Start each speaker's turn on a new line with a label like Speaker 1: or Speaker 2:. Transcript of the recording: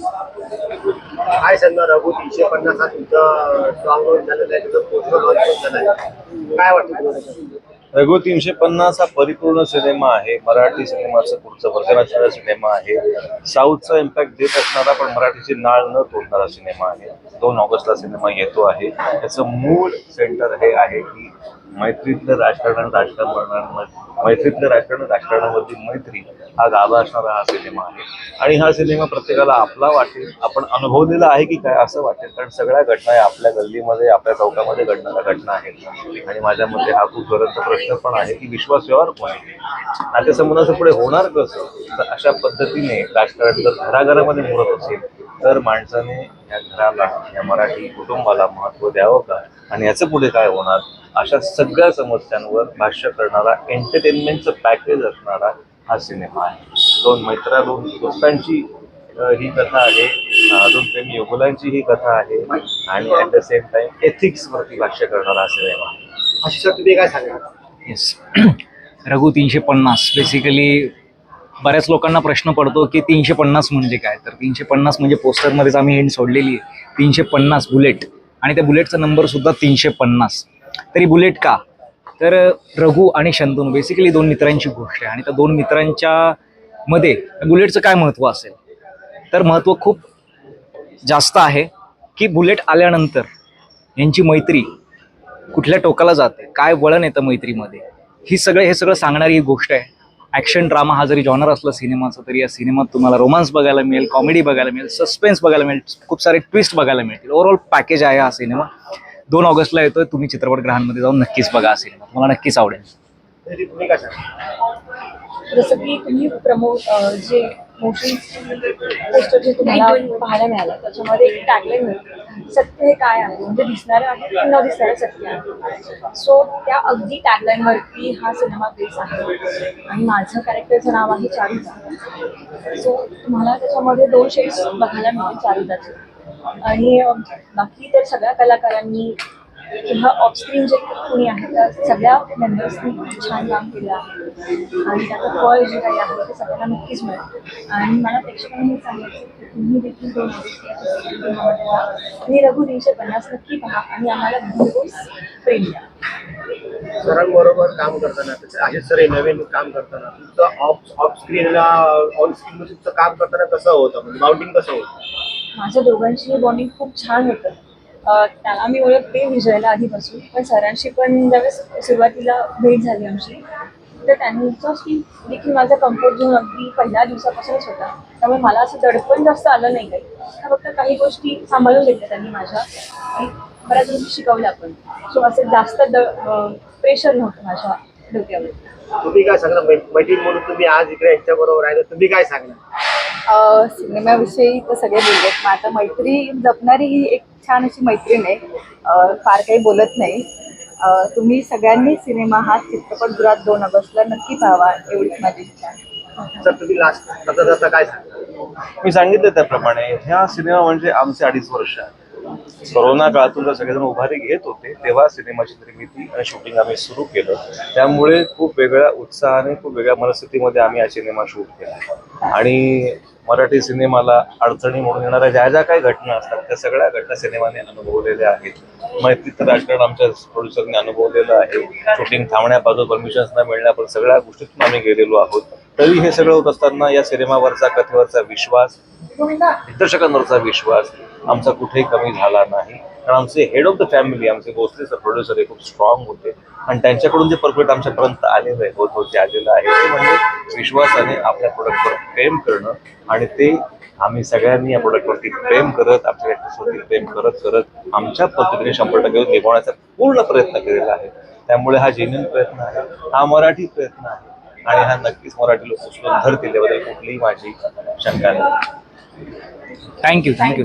Speaker 1: काय सांगणार रघु तीनशे पन्नास हा तुमचा स्ट्रॉंग झालेला आहे तुझं पोस्टर लॉन्च झालं आहे. काय वाटतं
Speaker 2: रघु तीनशे पन्नास हा परिपूर्ण सिनेमा आहे. मराठी सिनेमाचं पुढचं वर्जन असणारा सिनेमा आहे. साऊथचा इम्पॅक्ट देत असणारा पण मराठीची नाळ न तोडणारा सिनेमा आहे. दोन ऑगस्टला सिनेमा येतो आहे. त्याचं मूळ सेंटर हे आहे की मैत्रीतलं राजकारण राजकारण मैत्रीतलं राजकारण आणि राजकारणामधली मैत्री हा गाभा असणारा हा सिनेमा आहे. आणि हा सिनेमा प्रत्येकाला आपला वाटेल आपण अनुभवलेला आहे की काय असं वाटेल कारण सगळ्या घटना या आपल्या गल्लीमध्ये आपल्या चौकामध्ये घडणाऱ्या घटना आहेत. आणि माझ्या मते हा खूप ज्वलंत प्रश्न पण आहे की विश्वास व्यवहार कोणी नातेसंबंधाचं पुढे होणार कसं? तर अशा पद्धतीने राजकारण जर घराघरामध्ये मुरत असेल तर माणसाने या घराला या मराठी कुटुंबाला महत्त्व द्यावं का? आणि याचं पुढे काय होणार? अशा सगळ्या समस्यांवर भाष्य करणारा एंटरटेनमेंटचं पॅकेज असणारा हा सिनेमा आहे. दोन मैत्रा दोन दोस्तांची ही कथा आहे दोन प्रेमी युगुलांची ही कथा आहे आणि at the same time ethics वरती भाष्य करणारा हा सिनेमा आहे.
Speaker 1: तुम्ही काय सांगणार?
Speaker 3: येस रघु तीनशे पन्नास. बेसिकली बऱ्याच लोकांना प्रश्न पडतो की तीनशे पन्नास म्हणजे काय? तर तीनशे पन्नास म्हणजे पोस्टरमध्येच आम्ही हिंड सोडलेली आहे. तीनशे पन्नास बुलेट. आणि त्या बुलेटचा नंबर सुद्धा तीनशे पन्नास. तरी बुलेट का? तर रघु आणि शंतनू बेसिकली दोन मित्रांची गोष्ट आहे. आणि त्या दोन मित्रांच्या मध्ये बुलेटचं काय महत्त्व असेल? तर महत्त्व खूप जास्त आहे की बुलेट आल्यानंतर यांची मैत्री कुठल्या टोकाला जाते? काय वळण येतं मैत्रीमध्ये? ही सगळं हे सगळं सांगणारी ही गोष्ट आहे. ॲक्शन ड्रामा हा जरी जॉनर असला सिनेमाचा तरी या सिनेमात तुम्हाला रोमांस बघायला मिळेल कॉमेडी बघायला मिळेल सस्पेन्स बघायला मिळेल खूप सारे ट्विस्ट बघायला मिळतील. ओव्हरऑल पॅकेज आहे हा सिनेमा. दोन ऑगस्टला येतोय तुम्ही चित्रपटगृहांमध्ये जाऊन नक्कीच बघा हा सिनेमा. तुम्हाला नक्कीच आवडेल.
Speaker 4: जसं की तुम्ही जे मोठी पोस्टर जे तुम्हाला पाहायला मिळालं त्याच्यामध्ये एक टॅगलाईन होती सत्य हे काय आहे म्हणजे दिसणारं आहे की न दिसणारं सत्य आहे सो त्या अगदी टॅगलाईनवरती हा सिनेमा बेस आहे आणि माझं कॅरेक्टरचं नाव आहे चारुता सो तुम्हाला त्याच्यामध्ये दोन शेड्स बघायला मिळतील चारुताचे आणि बाकी तर सगळ्या कलाकारांनी किंवा ऑफस्क्रीन जे कोणी आहे त्या सगळ्या मेंबर्सनी खूप छान काम केलं आहे. आणि त्याचं फळ जे काही आहे ते सगळ्यांना नक्कीच मिळेल. आणि मला प्रेक्षकांनी सांगायचं की तुम्ही देखील दोन. आणि रघु तीनशे पन्नास नक्की पहा आणि आम्हाला भरघोस प्रेम द्या.
Speaker 1: सरांबरोबर काम करताना आशिष सर हे नवीन काम करताना तुमचं ऑफ ऑफ स्क्रीनला ऑन स्क्रीन तुमचं काम करताना कसं होतं? म्हणजे माउंटिंग कसं होतं?
Speaker 4: माझ्या दोघांची बॉन्डिंग खूप छान होतं. त्याला मी ओळखते विजयला आधीपासून पण सरांशी पण ज्यावेळेस सुरुवातीला भेट झाली आमची तर त्यांचा त्यांच्याशी देखील माझा कम्फर्ट झोन अगदी पहिल्या दिवसापासूनच होता. त्यामुळे मला असं दडपण जास्त आलं नाही काही. फक्त काही गोष्टी सांभाळून घेतल्या त्यांनी माझ्या. आणि बऱ्याच गोष्टी शिकवल्या पण सो असं जास्त द प्रेशर नव्हतं माझ्या डोक्यावर.
Speaker 1: तुम्ही काय सांगणार? मैत्रीण म्हणून तुम्ही आज इकडे यांच्याबरोबर आहे तर तुम्ही काय सांगणार?
Speaker 5: सिनेमाविषयी तर सगळे बोललेत. मग आता मैत्री जपणारी ही एक छान अशी मैत्रीण आहे. फार काही बोलत नाही. तुम्ही सगळ्यांनी सिनेमा हा चित्रपटगृहात दोन ऑगस्टला नक्की पाहावा एवढीच माझी इच्छा
Speaker 1: तुम्ही लास्ट काय
Speaker 2: मी सांगितलं त्याप्रमाणे ह्या सिनेमा म्हणजे आमचे अडीच वर्ष कोरोना काळातून जर सगळेजण उभारी घेत होते तेव्हा सिनेमाची निर्मिती आणि शूटिंग आम्ही सुरू केलं. त्यामुळे खूप वेगळ्या उत्साहाने खूप वेगळ्या मनस्थितीमध्ये आम्ही हा सिनेमा शूट केला. आणि मराठी सिनेमाला अडचणी म्हणून येणाऱ्या ज्या ज्या काही घटना असतात त्या सगळ्या घटना सिनेमाने अनुभवलेल्या आहेत. मैत्रीचं राजकारण आमच्या प्रोड्युसरने अनुभवलेलं आहे. शूटिंग थांबण्यापासून परमिशन्स न मिळण्यापासून सगळ्या गोष्टीतून आम्ही गेलेलो आहोत. तरी हे सगळं होत असताना या सिनेमावरचा कथेवरचा विश्वास दिग्दर्शकांवरचा विश्वास आमचा कुठेही कमी झाला नाही. कारण आमचे हेड ऑफ द फॅमिली आमचे भोसलेचं प्रोड्युसर हे खूप स्ट्रॉंग होते. आणि त्यांच्याकडून जे परफेक्ट आमच्यापर्यंत आलेलं आहे होत होते आलेलं आहे ते म्हणजे विश्वासाने आपल्या प्रोडक्टवर प्रेम करणं आणि ते आम्ही सगळ्यांनी या प्रोडक्टवरती प्रेम करत आमच्या ॲक्टर्सवरती प्रेम करत करत आमच्या पद्धतीने शंभर टक्के निभवण्याचा पूर्ण प्रयत्न केलेला आहे. त्यामुळे हा जेन्युन प्रयत्न आहे हा मराठी प्रयत्न आहे आणि हा नक्कीच मराठी लोक उचलून धरतील याबद्दल कुठलीही माझी शंका नाही.
Speaker 3: Thank you thank you